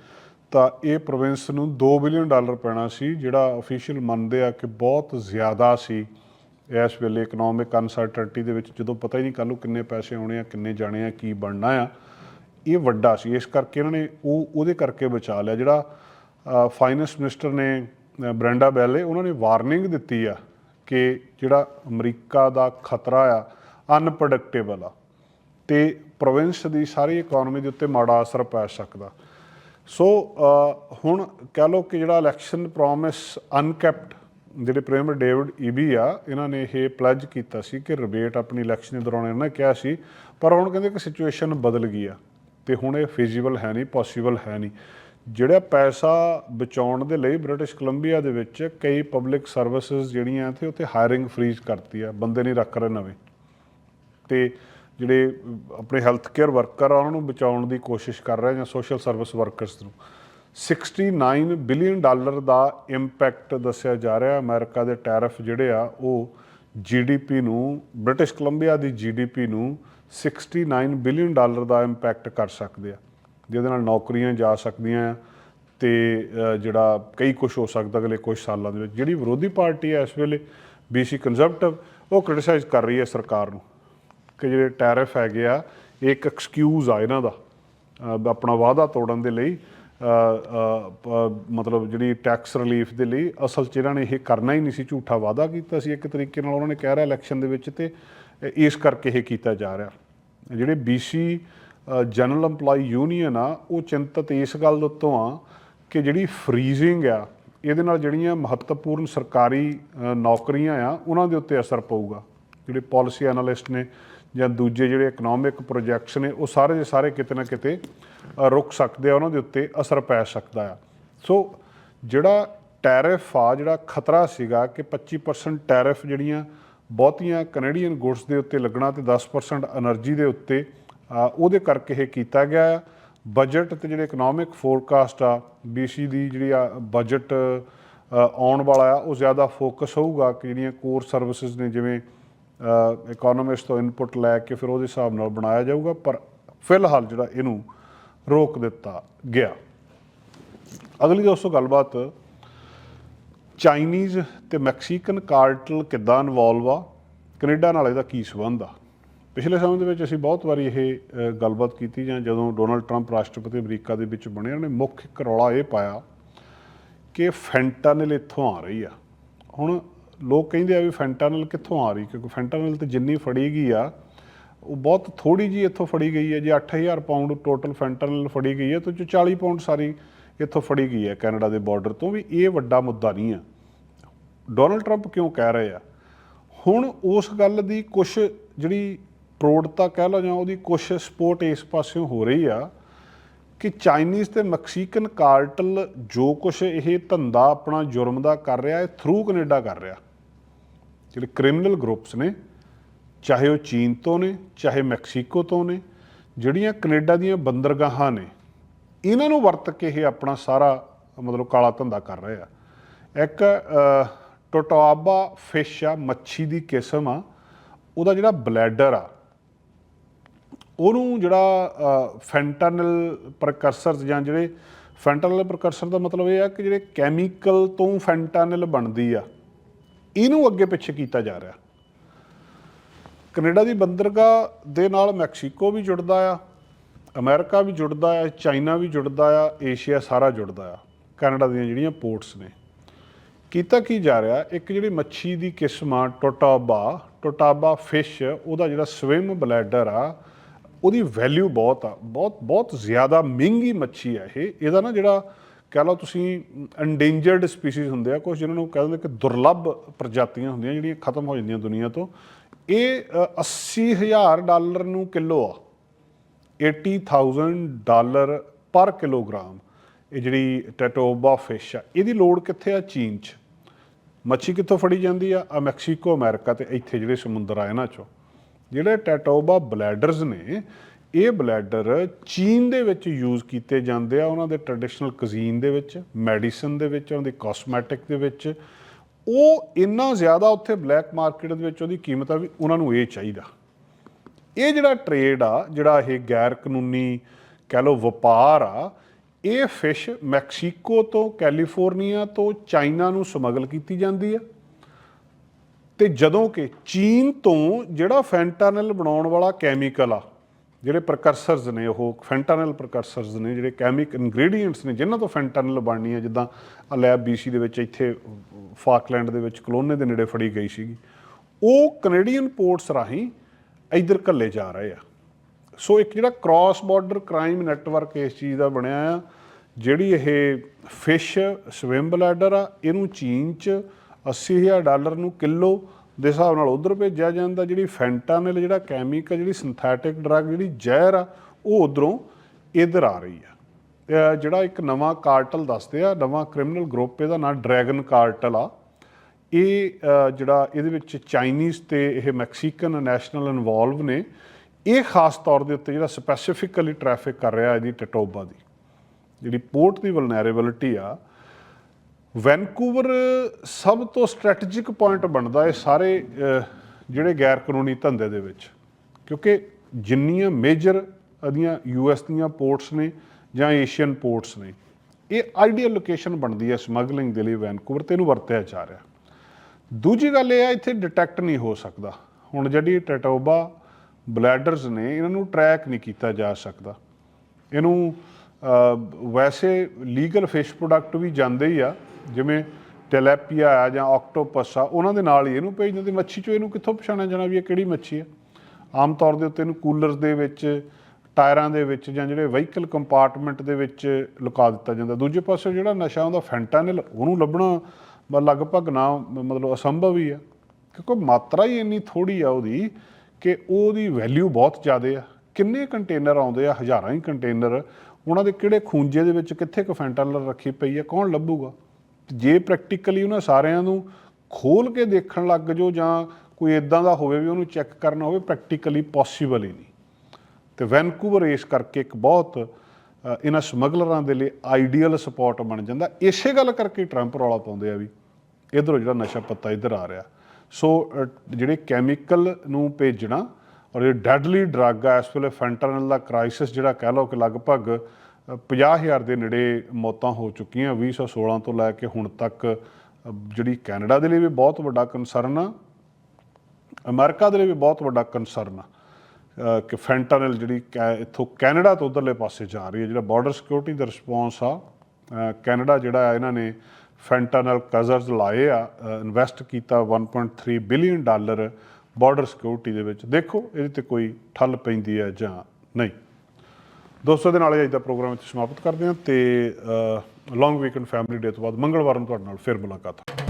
ਤਾਂ ਇਹ ਪ੍ਰੋਵਿੰਸ ਨੂੰ 2 ਬਿਲੀਅਨ ਡਾਲਰ ਪੈਣਾ ਸੀ, ਜਿਹੜਾ ਅਫੀਸ਼ੀਅਲ ਮੰਨਦੇ ਆ ਕਿ ਬਹੁਤ ਜ਼ਿਆਦਾ ਸੀ। ਇਸ ਵੇਲੇ ਇਕਨੋਮਿਕ ਅਨਸਰਟਨਟੀ ਦੇ ਵਿੱਚ ਜਦੋਂ ਪਤਾ ਹੀ ਨਹੀਂ ਕੱਲ੍ਹ ਨੂੰ ਕਿੰਨੇ ਪੈਸੇ ਆਉਣੇ ਆ ਕਿੰਨੇ ਜਾਣੇ ਆ ਕੀ ਬਣਨਾ ਆ ਇਹ ਵੱਡਾ ਸੀ। ਇਸ ਕਰਕੇ ਇਹਨਾਂ ਨੇ ਉਹ ਉਹਦੇ ਕਰਕੇ ਬਚਾ ਲਿਆ। ਜਿਹੜਾ ਫਾਈਨੈਂਸ ਮਿਨਿਸਟਰ ਨੇ ਅ, ਬ੍ਰੈਂਡਾ ਬੈਲੇ ਉਹਨਾਂ ਨੇ ਵਾਰਨਿੰਗ ਦਿੱਤੀ ਆ ਕਿ ਜਿਹੜਾ ਅਮਰੀਕਾ ਦਾ ਖਤਰਾ ਆ ਅਨਪ੍ਰੈਡਿਕਟੇਬਲ ਆ ਤੇ ਪ੍ਰੋਵਿੰਸ ਦੀ ਸਾਰੀ ਇਕਨੋਮੀ ਦੇ ਉੱਤੇ ਮਾੜਾ ਅਸਰ ਪੈ ਸਕਦਾ। ਸੋ ਹੁਣ ਕਹਿ ਲਓ ਕਿ ਜਿਹੜਾ ਇਲੈਕਸ਼ਨ ਪ੍ਰੋਮਿਸ ਅਨਕੈਪਟ ਜਿਹੜੇ ਪ੍ਰੇਮ ਡੇਵਿਡ ਈਬੀ ਆ, ਇਹਨਾਂ ਨੇ ਇਹ ਪਲੱਜ ਕੀਤਾ ਸੀ ਕਿ ਰਿਬੇਟ ਆਪਣੀ ਇਲੈਕਸ਼ਨ ਦੇ ਦੌਰਾਨ ਇਹਨਾਂ ਕਿਹਾ ਸੀ, ਪਰ ਹੁਣ ਕਹਿੰਦੇ ਕਿ ਸਿਚੁਏਸ਼ਨ ਬਦਲ ਗਈ ਆ ਤੇ ਹੁਣ ਇਹ ਫੀਜ਼ੀਬਲ ਹੈ ਨਹੀਂ ਪੋਸੀਬਲ ਹੈ ਨਹੀਂ। ਜਿਹੜਾ ਪੈਸਾ ਬਚਾਉਣ ਦੇ ਲਈ ਬ੍ਰਿਟਿਸ਼ ਕੋਲੰਬੀਆ ਦੇ ਵਿੱਚ ਕਈ ਪਬਲਿਕ ਸਰਵਿਸਿਜ਼ ਜਿਹੜੀਆਂ ਤੇ ਉੱਥੇ ਹਾਇਰਿੰਗ ਫ੍ਰੀਜ਼ ਕਰਤੀ ਆ, ਬੰਦੇ ਨਹੀਂ ਰੱਖ ਰਹੇ ਨਵੇਂ। ਤੇ ਜਿਹੜੇ ਆਪਣੇ ਹੈਲਥ ਕੇਅਰ ਵਰਕਰ ਆ, ਉਹਨਾਂ ਨੂੰ ਬਚਾਉਣ ਦੀ ਕੋਸ਼ਿਸ਼ ਕਰ ਰਹੇ ਜਾਂ ਸੋਸ਼ਲ ਸਰਵਿਸ ਵਰਕਰਸ ਨੂੰ। 69 ਬਿਲੀਅਨ ਡਾਲਰ ਦਾ ਇੰਪੈਕਟ ਦੱਸਿਆ ਜਾ ਰਿਹਾ ਅਮਰੀਕਾ ਦੇ ਟੈਰਿਫ ਜਿਹੜੇ ਆ, ਉਹ ਜੀਡੀਪੀ ਨੂੰ, ਬ੍ਰਿਟਿਸ਼ ਕੋਲੰਬੀਆ ਦੀ ਜੀਡੀਪੀ ਨੂੰ 69 ਬਿਲੀਅਨ ਡਾਲਰ ਦਾ ਇੰਪੈਕਟ ਕਰ ਸਕਦੇ ਆ। ਜਿਹਦੇ ਨਾਲ ਨੌਕਰੀਆਂ ਜਾ ਸਕਦੀਆਂ ਆ ਤੇ ਜਿਹੜਾ ਕਈ ਕੁਝ ਹੋ ਸਕਦਾ ਅਗਲੇ ਕੁਝ ਸਾਲਾਂ ਦੇ ਵਿੱਚ। ਜਿਹੜੀ ਵਿਰੋਧੀ ਪਾਰਟੀ ਹੈ ਇਸ ਵੇਲੇ ਬੀਸੀ ਕੰਜ਼ਰਵੇਟਿਵ ਉਹ ਕ੍ਰਿਟਿਸਾਈਜ਼ ਕਰ ਰਹੀ ਹੈ ਸਰਕਾਰ ਨੂੰ ਕਿ ਜਿਹੜੇ ਟੈਰਿਫ ਹੈਗੇ ਆ, ਇਹ ਇੱਕ ਐਕਸਕਿਊਜ਼ ਆ ਇਹਨਾਂ ਦਾ ਆਪਣਾ ਵਾਅਦਾ ਤੋੜਨ ਦੇ ਲਈ। ਮਤਲਬ ਜਿਹੜੀ ਟੈਕਸ ਰਿਲੀਫ ਦੇ ਲਈ ਅਸਲ 'ਚ ਇਹਨਾਂ ਨੇ ਇਹ ਕਰਨਾ ਹੀ ਨਹੀਂ ਸੀ, ਝੂਠਾ ਵਾਅਦਾ ਕੀਤਾ ਸੀ ਇੱਕ ਤਰੀਕੇ ਨਾਲ ਉਹਨਾਂ ਨੇ ਕਹਿ ਰਿਹਾ ਇਲੈਕਸ਼ਨ ਦੇ ਵਿੱਚ ਤੇ ਇਸ ਕਰਕੇ ਇਹ ਕੀਤਾ ਜਾ ਰਿਹਾ। ਜਿਹੜੇ ਬੀਸੀ ਜਨਰਲ EMPLOYE ਯੂਨੀਅਨ ਆ, ਉਹ ਚਿੰਤਤ ਇਸ ਗੱਲ ਦੇ ਉੱਤੋਂ ਆ ਕਿ ਜਿਹੜੀ ਫਰੀਜ਼ਿੰਗ ਆ, ਇਹਦੇ ਨਾਲ ਜਿਹੜੀਆਂ ਮਹੱਤਵਪੂਰਨ ਸਰਕਾਰੀ ਨੌਕਰੀਆਂ ਆ, ਉਹਨਾਂ ਦੇ ਉੱਤੇ ਅਸਰ ਪਊਗਾ। ਜਿਹੜੇ ਪਾਲਿਸੀ ਐਨਾਲਿਸਟ ਨੇ ਜਾਂ ਦੂਜੇ ਜਿਹੜੇ ਇਕਨੋਮਿਕ ਪ੍ਰੋਜੈਕਟਸ ਨੇ, ਉਹ ਸਾਰੇ ਦੇ ਸਾਰੇ ਕਿਤੇ ਨਾ ਕਿਤੇ ਰੁਕ ਸਕਦੇ ਆ ਉਹਨਾਂ ਦੇ ਉੱਤੇ ਅਸਰ ਪੈ ਸਕਦਾ ਆ। ਸੋ ਜਿਹੜਾ ਟੈਰਿਫ ਆ, ਜਿਹੜਾ ਖਤਰਾ ਸੀਗਾ ਕਿ 25% ਟੈਰਿਫ ਜਿਹੜੀਆਂ ਬਹੁਤੀਆਂ ਕੈਨੇਡੀਅਨ ਗੁੱਡਸ ਦੇ ਉੱਤੇ ਲੱਗਣਾ ਤੇ 10% એનર્ਜੀ ਦੇ ਉੱਤੇ ਉਹਦੇ ਕਰਕੇ ਇਹ ਕੀਤਾ ਗਿਆ ਆ। ਬਜਟ ਤੇ ਜਿਹੜੇ ਇਕਨੋਮਿਕ ਫੋਰਕਾਸਟ ਆ BC ਦੀ ਜਿਹੜੀ ਆ ਬਜਟ ਆਉਣ ਵਾਲਾ ਆ, ਉਹ ਜ਼ਿਆਦਾ ਫੋਕਸ ਹੋਊਗਾ ਕਿ ਜਿਹੜੀਆਂ ਕੋਰ ਸਰਵਿਸਿਜ਼ ਨੇ ਜਿਵੇਂ ਇਕਨੋਮਿਸਟ ਤੋਂ ਇਨਪੁਟ ਲੈ ਕੇ ਫਿਰ ਉਹਦੇ ਹਿਸਾਬ ਨਾਲ ਬਣਾਇਆ ਜਾਊਗਾ। ਪਰ ਫਿਲਹਾਲ ਜਿਹੜਾ ਇਹਨੂੰ ਰੋਕ ਦਿੱਤਾ ਗਿਆ। ਅਗਲੀ ਦੋਸਤੋ, ਗੱਲਬਾਤ ਚਾਈਨੀਜ਼ ਤੇ ਮੈਕਸੀਕਨ ਕਾਰਟਲ ਕਿੱਦਾਂ ਇਨਵੋਲਵ ਆ, ਕੈਨੇਡਾ ਨਾਲ ਇਹਦਾ ਕੀ ਸੰਬੰਧ ਆ? ਪਿਛਲੇ ਸਮੇਂ ਦੇ ਵਿੱਚ ਅਸੀਂ ਬਹੁਤ ਵਾਰੀ ਇਹ ਗੱਲਬਾਤ ਕੀਤੀ ਜਾਂ ਜਦੋਂ ਡੋਨਲਡ ਟਰੰਪ ਰਾਸ਼ਟਰਪਤੀ ਅਮਰੀਕਾ ਦੇ ਵਿੱਚ ਬਣੇ, ਉਹਨੇ ਮੁੱਖ ਇੱਕ ਰੌਲਾ ਇਹ ਪਾਇਆ ਕਿ ਫੈਂਟਾਨਲ ਇੱਥੋਂ ਆ ਰਹੀ ਆ। ਹੁਣ ਲੋਕ ਕਹਿੰਦੇ ਆ ਵੀ ਫੈਂਟਾਨਲ ਕਿੱਥੋਂ ਆ ਰਹੀ, ਕਿਉਂਕਿ ਫੈਂਟਾਨਲ ਤੇ ਜਿੰਨੀ ਫੜੀ ਗਈ ਆ ਉਹ ਬਹੁਤ ਥੋੜੀ ਜੀ ਇੱਥੋਂ ਫੜੀ ਗਈ ਹੈ, ਜੇ 8000 ਪਾਉਂਡ ਟੋਟਲ ਫੈਂਟਾਨਲ ਫੜੀ ਗਈ ਹੈ, ਤਾਂ ਉਹ 'ਚੋਂ 40 ਪਾਉਂਡ ਸਾਰੀ ਇੱਥੋਂ ਫੜੀ ਗਈ ਹੈ ਕੈਨੇਡਾ ਦੇ ਬਾਰਡਰ ਤੋਂ ਵੀ ਇਹ ਵੱਡਾ ਮੁੱਦਾ ਨਹੀਂ ਆ ਡੋਨਲਡ ਟਰੰਪ ਕਿਉਂ ਕਹਿ ਰਹੇ ਆ? ਹੁਣ ਉਸ ਗੱਲ ਦੀ ਕੁਝ ਜਿਹੜੀ ਪ੍ਰੋੜਤਾ ਕਹਿ ਲਓ ਜਾਂ ਉਹਦੀ ਕੁਝ ਸਪੋਰਟ ਇਸ ਪਾਸਿਓਂ ਹੋ ਰਹੀ ਆ ਕਿ ਚਾਈਨੀਜ਼ ਤੇ ਮੈਕਸੀਕਨ ਕਾਰਟਲ ਜੋ ਕੁਝ ਇਹ ਧੰਦਾ ਆਪਣਾ ਜੁਰਮ ਦਾ ਕਰ ਰਿਹਾ ਹੈ ਥਰੂ ਕੈਨੇਡਾ ਕਰ ਰਿਹਾ। ਜਿਹੜੇ ਕ੍ਰਿਮੀਨਲ ਗਰੁੱਪਸ ਨੇ ਚਾਹੇ ਉਹ ਚੀਨ ਤੋਂ ਨੇ ਚਾਹੇ ਮੈਕਸੀਕੋ ਤੋਂ ਨੇ ਜਿਹੜੀਆਂ ਕੈਨੇਡਾ ਦੀਆਂ ਬੰਦਰਗਾਹਾਂ ਨੇ ਇਹਨਾਂ ਨੂੰ ਵਰਤ ਕੇ ਇਹ ਆਪਣਾ ਸਾਰਾ ਮਤਲਬ ਕਾਲਾ ਧੰਦਾ ਕਰ ਰਹੇ ਆ। ਇੱਕ ਅ, ਫਿਸ਼ ਆ ਮੱਛੀ ਦੀ ਕਿਸਮ ਆ ਉਹਦਾ ਜਿਹੜਾ ਬਲੈਡਰ ਆ ਉਹਨੂੰ ਜਿਹੜਾ ਫੈਂਟਾਨਲ ਪ੍ਰਕਰਸਰ ਜਾਂ ਜਿਹੜੇ ਫੈਂਟਾਨਲ ਪ੍ਰਕਰਸਰ ਦਾ ਮਤਲਬ ਇਹ ਆ ਕਿ ਜਿਹੜੇ ਕੈਮੀਕਲ ਤੋਂ ਫੈਂਟਾਨਲ ਬਣਦੀ ਆ ਇਹਨੂੰ ਅੱਗੇ ਪਿੱਛੇ ਕੀਤਾ ਜਾ ਰਿਹਾ। ਕੈਨੇਡਾ ਦੀ ਬੰਦਰਗਾਹ ਦੇ ਨਾਲ ਮੈਕਸੀਕੋ ਵੀ ਜੁੜਦਾ ਆ, ਅਮਰੀਕਾ ਵੀ ਜੁੜਦਾ ਆ, ਚਾਈਨਾ ਵੀ ਜੁੜਦਾ ਆ, ਏਸ਼ੀਆ ਸਾਰਾ ਜੁੜਦਾ ਆ, ਕੈਨੇਡਾ ਦੀਆਂ ਜਿਹੜੀਆਂ ਪੋਰਟਸ ਨੇ। ਕੀਤਾ ਕੀ ਜਾ ਰਿਹਾ? ਇੱਕ ਜਿਹੜੀ ਮੱਛੀ ਦੀ ਕਿਸਮ ਆ, ਟੋਟਾਬਾ ਟੋਟਾਬਾ ਫਿਸ਼, ਉਹਦਾ ਜਿਹੜਾ ਸਵਿਮ ਬਲੈਡਰ ਆ, ਉਹਦੀ ਵੈਲਿਊ ਬਹੁਤ ਆ, ਬਹੁਤ ਬਹੁਤ ਜ਼ਿਆਦਾ ਮਹਿੰਗੀ ਮੱਛੀ ਆ ਇਹ। ਇਹਦਾ ਨਾ ਜਿਹੜਾ ਕਹਿ ਲਓ ਤੁਸੀਂ ਐਂਡੇਂਜਰਡ ਸਪੀਸੀਜ਼ ਹੁੰਦੇ ਆ ਕੁਝ ਜਿਹਨਾਂ ਨੂੰ ਕਹਿੰਦੇ ਕਿ ਦੁਰਲੱਭ ਪ੍ਰਜਾਤੀਆਂ ਹੁੰਦੀਆਂ, ਜਿਹੜੀਆਂ ਖਤਮ ਹੋ ਜਾਂਦੀਆਂ ਦੁਨੀਆ ਤੋਂ ਇਹ ਅ, 80000 ਡਾਲਰ ਨੂੰ ਕਿਲੋ ਆ। 80000 ਡਾਲਰ ਪਰ ਕਿਲੋਗ੍ਰਾਮ। ਇਹ ਜਿਹੜੀ ਟੈਟੋਬਾ ਫਿਸ਼ ਆ ਇਹਦੀ ਲੋੜ ਕਿੱਥੇ ਆ? ਚੀਨ 'ਚ। ਮੱਛੀ ਕਿੱਥੋਂ ਫੜੀ ਜਾਂਦੀ ਆ? ਆ ਮੈਕਸੀਕੋ ਅਮਰੀਕਾ ਤੇ ਇੱਥੇ ਜਿਹੜੇ ਸਮੁੰਦਰ ਆ ਇਹਨਾਂ 'ਚੋਂ। ਜਿਹੜੇ ਟੈਟੋਬਾ ਬਲੈਡਰਸ ਨੇ ਇਹ ਬਲੈਡਰ ਚੀਨ ਦੇ ਵਿੱਚ ਯੂਜ਼ ਕੀਤੇ ਜਾਂਦੇ ਆ ਉਹਨਾਂ ਦੇ ਟ੍ਰੈਡੀਸ਼ਨਲ ਕਜ਼ੀਨ ਦੇ ਵਿੱਚ ਮੈਡੀਸਨ ਦੇ ਵਿੱਚ ਉਹਨਾਂ ਦੀ ਕਾਸਮੈਟਿਕ ਦੇ ਵਿੱਚ ਉਹ ਇੰਨਾ ਜ਼ਿਆਦਾ ਉੱਥੇ ਬਲੈਕ ਮਾਰਕੀਟ ਦੇ ਵਿੱਚ ਉਹਦੀ ਕੀਮਤ ਆ ਵੀ ਉਹਨਾਂ ਨੂੰ ਇਹ ਚਾਹੀਦਾ। ਇਹ ਜਿਹੜਾ ਟ੍ਰੇਡ ਆ, ਜਿਹੜਾ ਇਹ ਗੈਰ ਕਾਨੂੰਨੀ ਕਹਿ ਲਓ ਵਪਾਰ ਆ, ਇਹ ਫਿਸ਼ ਮੈਕਸੀਕੋ ਤੋਂ, ਕੈਲੀਫੋਰਨੀਆ ਤੋਂ, ਚਾਈਨਾ ਨੂੰ ਸਮਗਲ ਕੀਤੀ ਜਾਂਦੀ ਆ। ਤੇ ਜਦੋਂ ਕਿ ਚੀਨ ਤੋਂ ਜਿਹੜਾ ਫੈਂਟਾਨਲ ਬਣਾਉਣ ਵਾਲਾ ਕੈਮੀਕਲ ਆ ਜਿਹੜੇ ਪ੍ਰਕਰਸਰਸ ਨੇ, ਉਹ ਫੈਂਟਾਨਲ ਪ੍ਰਕਰਸਰਸ ਨੇ, ਜਿਹੜੇ ਕੈਮਿਕ ਇਨਗਰੀਡੀਐਂਟਸ ਨੇ, ਜਿਨ੍ਹਾਂ ਤੋਂ ਫੈਂਟਾਨਲ ਬਣਨੀ ਹੈ, ਜਿੱਦਾਂ ਅਲੈਬ ਲੈਬ ਬੀਸੀ ਦੇ ਵਿੱਚ ਇੱਥੇ ਫਾਕਲੈਂਡ ਦੇ ਵਿੱਚ, ਕਲੋਨੇ ਦੇ ਨੇੜੇ ਫੜੀ ਗਈ ਸੀਗੀ। ਉਹ ਕੈਨੇਡੀਅਨ ਪੋਰਟਸ ਰਾਹੀਂ ਇੱਧਰ ਘੱਲੇ ਜਾ ਰਹੇ ਆ। ਸੋ ਇੱਕ ਜਿਹੜਾ ਕ੍ਰਾਸ ਬਾਰਡਰ ਕ੍ਰਾਈਮ ਨੈਟਵਰਕ ਇਸ ਚੀਜ਼ ਦਾ ਬਣਿਆ ਆ, ਜਿਹੜੀ ਇਹ ਫਿਸ਼ ਸਵਿਮ ਬਲੈਡਰ ਆ, ਇਹਨੂੰ ਚੀਨ ਚ 80000 ਡਾਲਰ ਨੂੰ ਕਿਲੋ ਦੇ ਹਿਸਾਬ ਨਾਲ ਉਧਰ ਭੇਜਿਆ ਜਾਂਦਾ ਜਿਹੜੀ ਫੈਂਟਾਨਲ, ਜਿਹੜਾ ਕੈਮੀਕਲ ਜਿਹੜੀ ਸਿੰਥੈਟਿਕ ਡਰੱਗ ਜਿਹੜੀ ਜ਼ਹਿਰ ਆ, ਉਹ ਉਧਰੋਂ ਇੱਧਰ ਆ ਰਹੀ ਆ। ਜਿਹੜਾ ਇੱਕ ਨਵਾਂ ਕਾਰਟਲ ਦੱਸਦੇ ਆ, ਨਵਾਂ ਕ੍ਰਿਮੀਨਲ ਗਰੁੱਪ ਇਹਦਾ ਨਾਮ ਡਰੈਗਨ ਕਾਰਟਲ ਆ। ਇਹ ਜਿਹੜਾ ਇਹਦੇ ਵਿੱਚ ਚਾਈਨੀਜ਼ ਤੇ ਇਹ ਮੈਕਸੀਕਨ ਨੈਸ਼ਨਲ ਇਨਵੋਲਵ ਨੇ। ਇਹ ਖਾਸ ਤੌਰ ਦੇ ਉੱਤੇ ਜਿਹੜਾ ਸਪੈਸੀਫਿਕਲੀ ਟ੍ਰੈਫਿਕ ਕਰ ਰਿਹਾ ਇਹਦੀ ਟਟੋਬਾ ਦੀ। ਜਿਹੜੀ ਪੋਰਟ ਦੀ ਵਲਨਰੇਬਿਲਿਟੀ ਆ ਵੈਨਕੂਵਰ ਸਭ ਤੋਂ ਸਟ੍ਰੈਟੇਜਿਕ ਪੁਆਇੰਟ ਬਣਦਾ ਇਹ ਸਾਰੇ ਜਿਹੜੇ ਗੈਰ ਕਾਨੂੰਨੀ ਧੰਦੇ ਦੇ ਵਿੱਚ। ਕਿਉਂਕਿ ਜਿੰਨੀਆਂ ਮੇਜਰ ਅਦੀਆਂ ਯੂਐਸ ਦੀਆਂ ਪੋਰਟਸ ਨੇ ਜਾਂ ਏਸ਼ੀਅਨ ਪੋਰਟਸ ਨੇ, ਇਹ ਆਈਡੀਅਲ ਲੋਕੇਸ਼ਨ ਬਣਦੀ ਹੈ ਸਮਗਲਿੰਗ ਦੇ ਲਈ ਵੈਨਕੂਵਰ ਤੇ ਇਹਨੂੰ ਵਰਤਿਆ ਜਾ ਰਿਹਾ। ਦੂਜੀ ਗੱਲ ਇਹ ਆ, ਇੱਥੇ ਡਿਟੈਕਟ ਨਹੀਂ ਹੋ ਸਕਦਾ। ਹੁਣ ਜਿਹੜੀ ਟੈਟੋਬਾ ਬਲੈਡਰਸ ਨੇ, ਇਹਨਾਂ ਨੂੰ ਟਰੈਕ ਨਹੀਂ ਕੀਤਾ ਜਾ ਸਕਦਾ। ਇਹਨੂੰ ਵੈਸੇ ਲੀਗਲ ਫਿਸ਼ ਪ੍ਰੋਡਕਟ ਵੀ ਜਾਂਦੇ ਹੀ ਆ ਜਿਵੇਂ ਟੈਲੈਪੀਆ ਆ ਜਾਂ ਆਕਟੋਪਸ ਆ, ਉਹਨਾਂ ਦੇ ਨਾਲ ਹੀ ਇਹਨੂੰ ਭੇਜ ਦਿੰਦੇ ਮੱਛੀ ਚੋਂ ਇਹਨੂੰ ਕਿੱਥੋਂ ਪਛਾਣਿਆ ਜਾਣਾ ਵੀ ਇਹ ਕਿਹੜੀ ਮੱਛੀ ਆ? ਆਮ ਤੌਰ ਦੇ ਉੱਤੇ ਇਹਨੂੰ ਕੂਲਰਸ ਦੇ ਵਿੱਚ, ਟਾਇਰਾਂ ਦੇ ਵਿੱਚ ਜਾਂ ਜਿਹੜੇ ਵਹੀਕਲ ਕੰਪਾਰਟਮੈਂਟ ਦੇ ਵਿੱਚ ਲੁਕਾ ਦਿੱਤਾ ਜਾਂਦਾ। ਦੂਜੇ ਪਾਸੇ ਜਿਹੜਾ ਨਸ਼ਾ ਹੁੰਦਾ ਫੈਂਟਾਨਲ ਉਹਨੂੰ ਲੱਭਣਾ ਲਗਭਗ ਨਾ ਮਤਲਬ ਅਸੰਭਵ ਹੀ ਆ, ਕਿਉਂਕਿ ਮਾਤਰਾ ਹੀ ਇੰਨੀ ਥੋੜੀ ਆ ਉਹਦੀ ਕਿ ਉਹਦੀ ਵੈਲਿਊ ਬਹੁਤ ਜ਼ਿਆਦਾ ਆ। ਕਿੰਨੇ ਕੰਟੇਨਰ ਆਉਂਦੇ ਆ? ਹਜ਼ਾਰਾਂ ਹੀ ਕੰਟੇਨਰ ਉਹਨਾਂ ਦੇ ਕਿਹੜੇ ਖੂੰਜੇ ਦੇ ਵਿੱਚ ਕਿੱਥੇ ਕੁ ਫੈਂਟਾਨਲ ਰੱਖੀ ਪਈ ਆ? ਕੌਣ ਲੱਭੂਗਾ? ਜੇ ਪ੍ਰੈਕਟੀਕਲੀ ਉਹਨਾਂ ਸਾਰਿਆਂ ਨੂੰ ਖੋਲ ਕੇ ਦੇਖਣ ਲੱਗ ਜਾਓ ਜਾਂ ਕੋਈ ਇਦਾਂ ਦਾ ਹੋਵੇ ਵੀ ਉਹਨੂੰ ਚੈੱਕ ਕਰਨਾ ਹੋਵੇ ਪ੍ਰੈਕਟੀਕਲੀ ਪੋਸੀਬਲ ਹੀ ਨਹੀਂ। ਤੇ ਵੈਨਕੂਵਰ ਇਸ ਕਰਕੇ ਇੱਕ ਬਹੁਤ ਇਹਨਾਂ ਸਮਗਲਰਾਂ ਦੇ ਲਈ ਆਈਡੀਅਲ ਸਪੌਟ ਬਣ ਜਾਂਦਾ। ਇਸੇ ਗੱਲ ਕਰਕੇ ਟਰੰਪ ਰੌਲਾ ਪਾਉਂਦੇ ਆ ਵੀ ਇਧਰੋਂ ਜਿਹੜਾ ਨਸ਼ਾ ਪੱਤਾ ਇੱਧਰ ਆ ਰਿਹਾ। ਸੋ ਜਿਹੜੇ ਕੈਮੀਕਲ ਨੂੰ ਭੇਜਣਾ ਔਰ ਇਹ ਡੈਡਲੀ ਡਰੱਗ ਆ, ਇਸ ਵੇਲੇ ਫੈਂਟਨਲ ਦਾ ਕ੍ਰਾਈਸਿਸ ਜਿਹੜਾ ਕਹਿ ਲਓ ਕਿ ਲਗਭਗ 50000 ਦੇ ਨੇੜੇ ਮੌਤਾਂ ਹੋ ਚੁੱਕੀਆਂ 2016 ਤੋਂ ਲੈ ਕੇ ਹੁਣ ਤੱਕ ਜਿਹੜੀ ਕੈਨੇਡਾ ਦੇ ਲਈ ਵੀ ਬਹੁਤ ਵੱਡਾ ਕੰਸਰਨ ਆ, ਅਮਰੀਕਾ ਦੇ ਲਈ ਵੀ ਬਹੁਤ ਵੱਡਾ ਕੰਸਰਨ ਆ ਕਿ ਫੈਂਟਨਲ ਜਿਹੜੀ ਕੈ- ਇੱਥੋਂ ਕੈਨੇਡਾ ਤੋਂ ਉਧਰਲੇ ਪਾਸੇ ਜਾ ਰਹੀ ਹੈ, ਜਿਹੜਾ ਬਾਰਡਰ ਸਿਕਿਉਰਿਟੀ ਦਾ ਰਿਸਪੌਂਸ ਆ ਕੈਨੇਡਾ ਜਿਹੜਾ ਆ ਇਹਨਾਂ ਨੇ ਫੈਂਟਨਲ ਕਜ਼ਰਸ ਲਾਏ ਆ ਇਨਵੈਸਟ ਕੀਤਾ 1.3 ਬਿਲੀਅਨ ਡਾਲਰ ਬਾਰਡਰ ਸਿਕਿਉਰਿਟੀ ਦੇ ਵਿੱਚ। ਦੇਖੋ, ਇਹਦੇ ਤੇ ਕੋਈ ਠੱਲ ਪੈਂਦੀ ਹੈ ਜਾਂ ਨਹੀਂ। ਦੋਸਤੋ ਦੇ ਨਾਲ ਹੀ ਅੱਜ ਦਾ ਪ੍ਰੋਗਰਾਮ ਇੱਥੇ ਸਮਾਪਤ ਕਰਦੇ ਹਾਂ ਤੇ ਲੌਂਗ ਵੀਕਐਂਡ ਫੈਮਿਲੀ ਡੇ ਤੋਂ ਬਾਅਦ ਮੰਗਲਵਾਰ ਨੂੰ ਤੁਹਾਡੇ ਨਾਲ ਫਿਰ ਮੁਲਾਕਾਤ